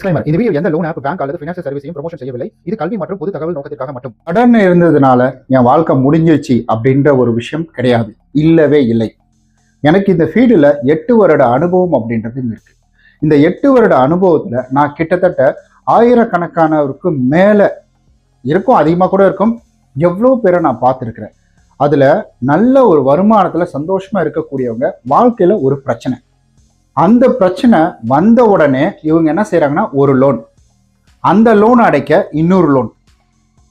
Disclaimer இந்த video எந்த loan app bank அல்லது ஃபினான்ஷியல் சர்வீஸையும் ப்ரொமோஷன் செய்யவில்லை. இது கல்வி மற்றும் பொது தகவல் நோக்கத்திற்காக மட்டும். கடன் இருந்ததுனால என் வாழ்க்கை முடிஞ்சிருச்சு அப்படின்ற ஒரு விஷயம் கிடையாது. இல்லவே இல்லை. எனக்கு இந்த ஃபீல்டில் எட்டு வருட அனுபவம் அப்படின்றது இருக்கு. இந்த எட்டு வருட அனுபவத்தில் நான் கிட்டத்தட்ட ஆயிரக்கணக்கானவருக்கு மேலே இருக்கும் அதிகமாக கூட இருக்கும். எவ்வளோ பேரை நான் பார்த்துருக்குறேன். அதில் நல்ல ஒரு வருமானத்தில் சந்தோஷமாக இருக்கக்கூடியவங்க வாழ்க்கையில் ஒரு பிரச்சனை. அந்த பிரச்சனை வந்த உடனே இவங்க என்ன செய்கிறாங்கன்னா ஒரு லோன் அந்த லோன் அடைக்க இன்னொரு லோன்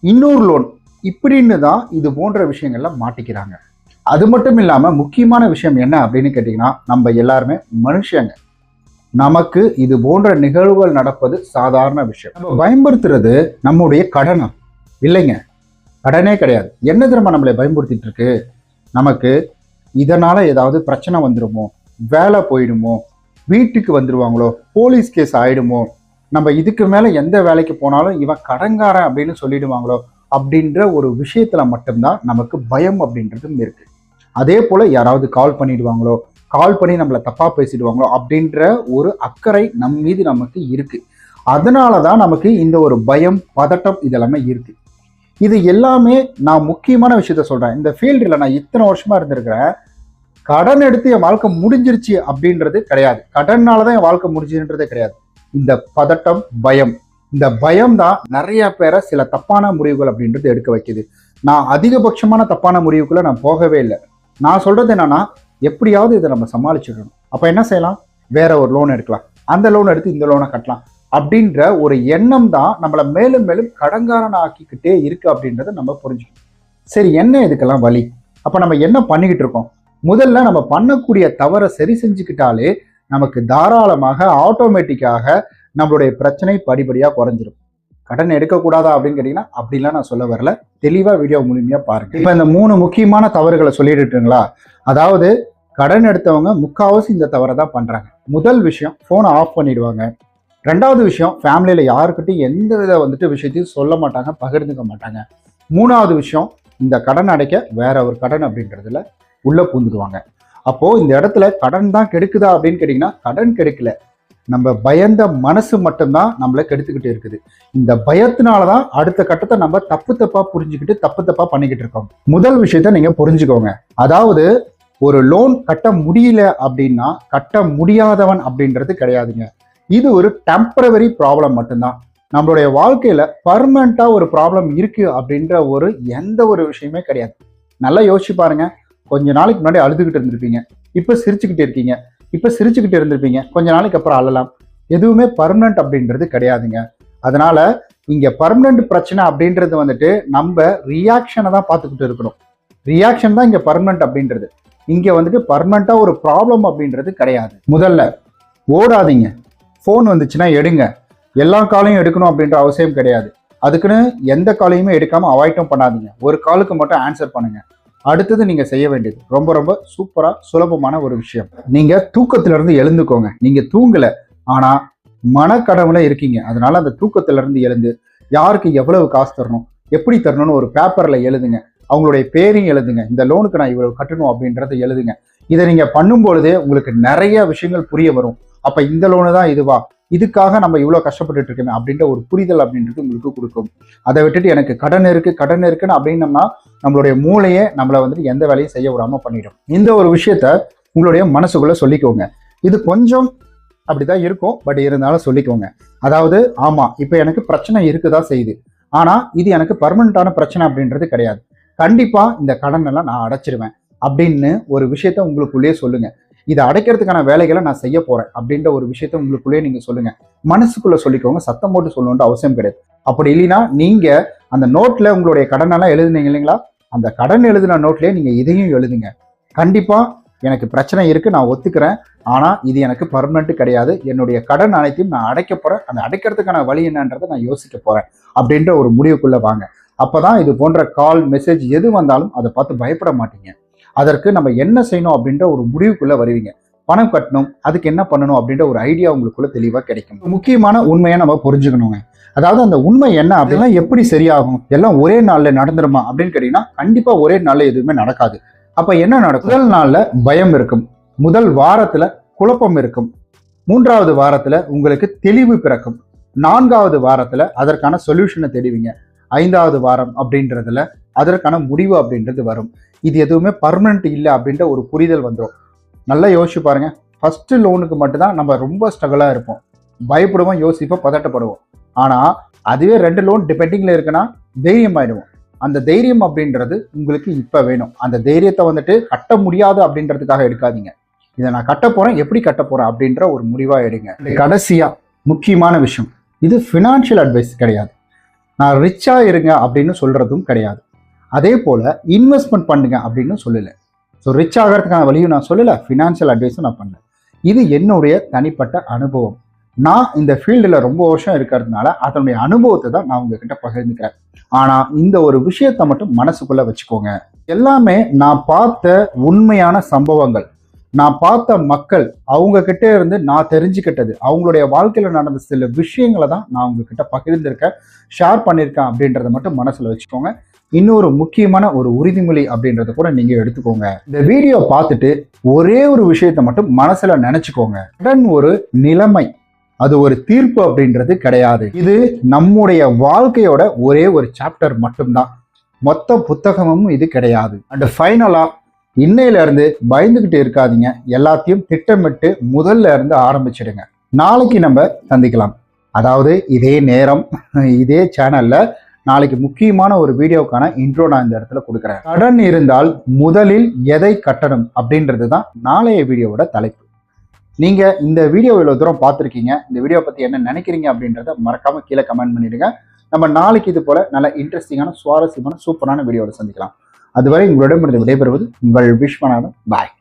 இன்னொரு லோன் இப்படின்னு தான் இது போன்ற விஷயங்கள்ல மாட்டிக்கிறாங்க. அது மட்டும் இல்லாமல் முக்கியமான விஷயம் என்ன அப்படின்னு கேட்டிங்கன்னா நம்ம எல்லாருமே மனுஷங்க. நமக்கு இது போன்ற நிகழ்வுகள் நடப்பது சாதாரண விஷயம். நம்ம பயன்படுத்துறது நம்முடைய கடனம் இல்லைங்க. கடனே கிடையாது. என்ன திரும்ப நம்மளை பயன்படுத்திட்டு இருக்கு? நமக்கு இதனால் ஏதாவது பிரச்சனை வந்துடுமோ வேலை போயிடுமோ? வீட்டுக்கு வந்துடுவாங்களோ போலீஸ் கேஸ் ஆயிடுமோ? நம்ம இதுக்கு மேலே எந்த வேலைக்கு போனாலும் இவன் கடங்காரன் அப்படின்னு சொல்லிடுவாங்களோ? அப்படின்ற ஒரு விஷயத்தில் மட்டும்தான் நமக்கு பயம் அப்படின்றதும் இருக்குது அதே போல் யாராவது கால் பண்ணிடுவாங்களோ? கால் பண்ணி நம்மளை தப்பாக பேசிடுவாங்களோ? அப்படின்ற ஒரு அக்கறை நம் மீது நமக்கு இருக்குது அதனால தான் நமக்கு இந்த ஒரு பயம் பதட்டம் இதெல்லாமே இருக்குது இது எல்லாமே நான் முக்கியமான விஷயத்த சொல்கிறேன் இந்த ஃபீல்டில் நான் இத்தனை வருஷமாக இருந்திருக்கிறேன். கடன் எடுத்து என் வாழ்க்கை முடிஞ்சிருச்சு அப்படின்றது கிடையாது. கடன்னால தான் என் வாழ்க்கை முடிஞ்சுன்றதே கிடையாது. இந்த பதட்டம் பயம். இந்த பயம் தான் நிறைய பேரை சில தப்பான முடிவுகள் அப்படின்றது எடுக்க வைக்குது. நான் அதிகபட்சமான தப்பான முடிவுக்குள்ள நான் போகவே இல்லை. நான் சொல்றது என்னன்னா எப்படியாவது இதை நம்ம சமாளிச்சிடணும். அப்ப என்ன செய்யலாம்? வேற ஒரு லோன் எடுக்கலாம். அந்த லோன் எடுத்து இந்த லோனை கட்டலாம். அப்படின்ற ஒரு எண்ணம் தான் நம்மளை மேலும் மேலும் கடங்காரன் ஆக்கிக்கிட்டே இருக்கு அப்படின்றத நம்ம புரிஞ்சுக்கணும். சரி என்ன இதுக்கெல்லாம் வழி? அப்போ நம்ம என்ன பண்ணிக்கிட்டு இருக்கோம்? முதல்ல நம்ம பண்ணக்கூடிய தவறை சரி செஞ்சுக்கிட்டாலே நமக்கு தாராளமாக ஆட்டோமேட்டிக்காக நம்மளுடைய பிரச்சனை படிப்படியாக குறைஞ்சிரும். கடன் எடுக்கக்கூடாதா அப்படின்னு கேட்டிங்கன்னா அப்படிலாம் நான் சொல்ல வரல. தெளிவாக வீடியோ முழுமையாக பாருங்க. இப்போ இந்த மூணு முக்கியமான தவறுகளை சொல்லிட்டுங்களா அதாவது கடன் எடுத்தவங்க முக்காவாசி இந்த தவறை தான் பண்ணுறாங்க முதல் விஷயம் ஃபோனை ஆஃப் பண்ணிடுவாங்க. ரெண்டாவது விஷயம் ஃபேமிலியில் யாருக்கிட்டையும் எந்த வித வந்துட்டு விஷயத்தையும் சொல்ல மாட்டாங்க பகிர்ந்துக்க மாட்டாங்க. மூணாவது விஷயம் இந்த கடன் அடைக்க வேற ஒரு கடன் அப்படின்றதுல உள்ள பூந்துடுவாங்க அப்போ இந்த இடத்துல கடன் தான் கெடுக்குதா அப்படின்னு கேட்டிங்கன்னா கடன் கெடுக்கல. நம்ம பயந்த மனசு மட்டும்தான் நம்மளை கெடுத்துக்கிட்டு இருக்குது. இந்த பயத்தினால தான் அடுத்த கட்டத்தை நம்ம தப்பு தப்பா புரிஞ்சுக்கிட்டு தப்பு தப்பா பண்ணிக்கிட்டு இருக்கோம். முதல் விஷயத்த நீங்க புரிஞ்சுக்கோங்க. அதாவது ஒரு லோன் கட்ட முடியல அப்படின்னா கட்ட முடியாதவன் அப்படின்றது கிடையாதுங்க. இது ஒரு டெம்பரவரி ப்ராப்ளம் மட்டும்தான். நம்மளுடைய வாழ்க்கையில பர்மனண்டா ஒரு ப்ராப்ளம் இருக்கு அப்படின்ற ஒரு எந்த ஒரு விஷயமே கிடையாது. நல்லா யோசிச்சு பாருங்க. கொஞ்ச நாளைக்கு முன்னாடி அழுதுகிட்டு இருந்திருப்பீங்க. இப்ப சிரிச்சுக்கிட்டு இருக்கீங்க. இப்ப சிரிச்சுக்கிட்டு இருந்திருப்பீங்க. கொஞ்ச நாளைக்கு அப்புறம் அழலாம். எதுவுமே பர்மனன்ட் அப்படின்றது கிடையாதுங்க. அதனால இங்க பர்மனன்ட் பிரச்சனை அப்படின்றது வந்துட்டு நம்ம ரியாக்ஷனை தான் பார்த்துக்கிட்டு இருக்கணும். ரியாக்ஷன் தான் இங்க பர்மனன்ட் அப்படின்றது. இங்க வந்துட்டு பர்மனண்டா ஒரு ப்ராப்ளம் அப்படின்றது கிடையாது. முதல்ல ஓடாதீங்க. ஃபோன் வந்துச்சுன்னா எடுங்க. எல்லா காலையும் எடுக்கணும் அப்படின்ற அவசியம் கிடையாது. அதுக்குன்னு எந்த காலையுமே எடுக்காம அவாய்டும் பண்ணாதீங்க. ஒரு காலுக்கு மட்டும் ஆன்சர் பண்ணுங்க. அடுத்தது நீங்க செய்ய வேண்டியது. ரொம்ப ரொம்ப சூப்பரா சுலபமான ஒரு விஷயம். நீங்க தூக்கத்துல இருந்து எழுந்துக்கோங்க. நீங்க தூங்கல ஆனா மனக்கடவுல இருக்கீங்க. அதனால அந்த தூக்கத்துல இருந்து எழுந்து யாருக்கு எவ்வளவு காசு தரணும் எப்படி தரணும்னு ஒரு பேப்பர்ல எழுதுங்க. அவங்களுடைய பேரையும் எழுதுங்க. இந்த லோனுக்கு நான் இவ்வளவு கட்டணும் அப்படின்றத எழுதுங்க. இதை நீங்க பண்ணும்பொழுதே உங்களுக்கு நிறைய விஷயங்கள் புரிய வரும். அப்போ இந்த லோனு தான் இதுவா? இதுக்காக நம்ம இவ்வளோ கஷ்டப்பட்டுட்டு இருக்கோமே அப்படின்ற ஒரு புரிதல் அப்படின்றது உங்களுக்கு கொடுக்கும். அதை விட்டுட்டு எனக்கு கடன் இருக்கு கடன் இருக்குன்னு அப்படின்னம்னா நம்மளுடைய மூளையே நம்மளை வந்துட்டு எந்த வேலையும் செய்ய விடாம பண்ணிடும். இந்த ஒரு விஷயத்த உங்களுடைய மனசுக்குள்ள சொல்லிக்கோங்க. இது கொஞ்சம் அப்படிதான் இருக்கும் பட் இருந்தாலும் சொல்லிக்கோங்க. அதாவது ஆமா இப்போ எனக்கு பிரச்சனை இருக்குதா செய்யுது. ஆனா இது எனக்கு பர்மனண்டான பிரச்சனை அப்படின்றது கிடையாது. கண்டிப்பா இந்த கடன் எல்லாம் நான் அடைச்சிருவேன் அப்படின்னு ஒரு விஷயத்த உங்களுக்குள்ளேயே சொல்லுங்க. இதை அடைக்கிறதுக்கான வேலைகளை நான் செய்ய போறேன் அப்படின்ற ஒரு விஷயத்த உங்களுக்குள்ளேயே நீங்க சொல்லுங்க. மனசுக்குள்ள சொல்லிக்கோங்க சத்தம் போட்டு சொல்லணுன்ற அவசியம் கிடையாது. அப்படி இல்லைன்னா நீங்க அந்த நோட்ல உங்களுடைய கடன் எல்லாம் எழுதுனீங்க இல்லைங்களா? அந்த கடன் எழுதின நோட்லேயே நீங்க இதையும் எழுதுங்க. கண்டிப்பா எனக்கு பிரச்சனை இருக்கு நான் ஒத்துக்கிறேன். ஆனா இது எனக்கு பர்மனெண்ட் கிடையாது. என்னுடைய கடன் அனைத்தையும் நான் அடைக்க போறேன். அந்த அடைக்கிறதுக்கான வழி என்னன்றதை நான் யோசிக்க போறேன் அப்படின்ற ஒரு முடிவுக்குள்ள வாங்க. அப்பதான் இது போன்ற கால் மெசேஜ் எது வந்தாலும் அதை பார்த்து பயப்பட மாட்டீங்க. அதற்கு நம்ம என்ன செய்யணும் அப்படின்ற ஒரு முடிவுக்குள்ள வருவீங்க. பணம் கட்டணும் அதுக்கு என்ன பண்ணணும் அப்படின்ற ஒரு ஐடியா உங்களுக்குள்ள தெளிவாக கிடைக்கும். முக்கியமான உண்மையை நம்ம புரிஞ்சுக்கணுங்க. அதாவது அந்த உண்மை என்ன அப்படின்னா எப்படி சரியாகும்? எல்லாம் ஒரே நாள்ல நடந்துருமா அப்படின்னு கேட்டீங்கன்னா கண்டிப்பா ஒரே நாள்ல எதுவுமே நடக்காது. அப்ப என்ன நடக்கும்? முதல் நாள்ல பயம் இருக்கும். முதல் வாரத்துல குழப்பம் இருக்கும். மூன்றாவது வாரத்துல உங்களுக்கு தெளிவு பிறக்கும். நான்காவது வாரத்துல அதற்கான சொல்யூஷனை தெரிவிங்க ஐந்தாவது வாரம் அப்படின்றதுல அதற்கான முடிவு அப்படின்றது வரும். இது எதுவுமே பர்மனெண்ட் இல்லை அப்படின்ற ஒரு புரிதல் வந்துடும் நல்லா யோசிச்சு பாருங்கள் ஃபஸ்ட்டு லோனுக்கு மட்டும்தான் நம்ம ரொம்ப ஸ்ட்ரகிளாக இருப்போம். பயப்படுவோம் யோசிப்போம் பதட்டப்படுவோம். ஆனால் அதுவே ரெண்டு லோன் டிபெண்டிங்கில் இருக்குன்னா தைரியம் ஆயிடுவோம் அந்த தைரியம் அப்படின்றது உங்களுக்கு இப்போ வேணும். அந்த தைரியத்தை வந்துட்டு கட்ட முடியாது அப்படின்றதுக்காக எடுக்காதீங்க. இதை நான் கட்ட போகிறேன் எப்படி கட்ட போகிறேன் அப்படின்ற ஒரு முடிவாக எடுங்க. கடைசியாக முக்கியமான விஷயம். இது ஃபினான்ஷியல் அட்வைஸ் கிடையாது. நான் ரிச்சாக இருங்க அப்படின்னு சொல்கிறதும் கிடையாது. அதே போல் இன்வெஸ்ட்மெண்ட் பண்ணுங்க அப்படின்னு சொல்லலை. ஸோ ரிச் ஆகிறதுக்கான வழியும் நான் சொல்லலை ஃபினான்ஷியல் அட்வைஸும் நான் பண்ணல. இது என்னுடைய தனிப்பட்ட அனுபவம். நான் இந்த ஃபீல்டில் ரொம்ப வருஷம் இருக்கிறதுனால அதனுடைய அனுபவத்தை தான் நான் உங்ககிட்ட பகிர்ந்துக்கிறேன். ஆனால் இந்த ஒரு விஷயத்தை மட்டும் மனசுக்குள்ளே வச்சுக்கோங்க. எல்லாமே நான் பார்த்த உண்மையான சம்பவங்கள். நான் பார்த்த மக்கள் அவங்க கிட்டே இருந்து நான் தெரிஞ்சுக்கிட்டது. அவங்களுடைய வாழ்க்கையில் நடந்த சில விஷயங்களை தான் நான் உங்ககிட்ட பகிர்ந்திருக்கேன் ஷேர் பண்ணியிருக்கேன் அப்படின்றத மட்டும் மனசில் வச்சுக்கோங்க. இன்னொரு முக்கியமான ஒரு உறுதிமொழி அப்படின்றத கூட நீங்க எடுத்துக்கோங்க. இந்த வீடியோ பார்த்துட்டு ஒரே ஒரு விஷயத்தை மட்டும் மனசுல நினைச்சுக்கோங்க. கடன் ஒரு நிலைமை அது ஒரு தீர்ப்பு அப்படின்றது கிடையாது. இது நம்முடைய வாழ்க்கையோட ஒரே ஒரு சாப்டர் மட்டும்தான். மொத்த புத்தகமும் இது கிடையாது. அண்ட் ஃபைனலா இன்னையில இருந்து பயந்துகிட்டு இருக்காதீங்க. எல்லாத்தையும் திட்டமிட்டு முதல்ல இருந்து ஆரம்பிச்சிடுங்க. நாளைக்கு நம்ம சந்திக்கலாம். அதாவது இதே நேரம் இதே சேனல்ல நாளைக்கு முக்கியமான ஒரு வீடியோக்கான இன்ட்ரோ நான் இந்த இடத்துல கொடுக்குறேன். கடன் இருந்தால் முதலில் எதை கட்டணும் அப்படின்றது தான் நாளைய வீடியோவோட தலைப்பு. நீங்க இந்த வீடியோ இவ்வளவு தூரம் பார்த்துருக்கீங்க. இந்த வீடியோ பத்தி என்ன நினைக்கிறீங்க அப்படின்றத மறக்காம கீழே கமெண்ட் பண்ணிடுங்க. நம்ம நாளைக்கு இது போல நல்ல இன்ட்ரெஸ்டிங்கான சுவாரஸ்யமான சூப்பரான வீடியோவில் சந்திக்கலாம். அதுவரை உங்களிடமிருந்து விடைபெறுவது உங்கள் விஸ்வநாதன் பாய்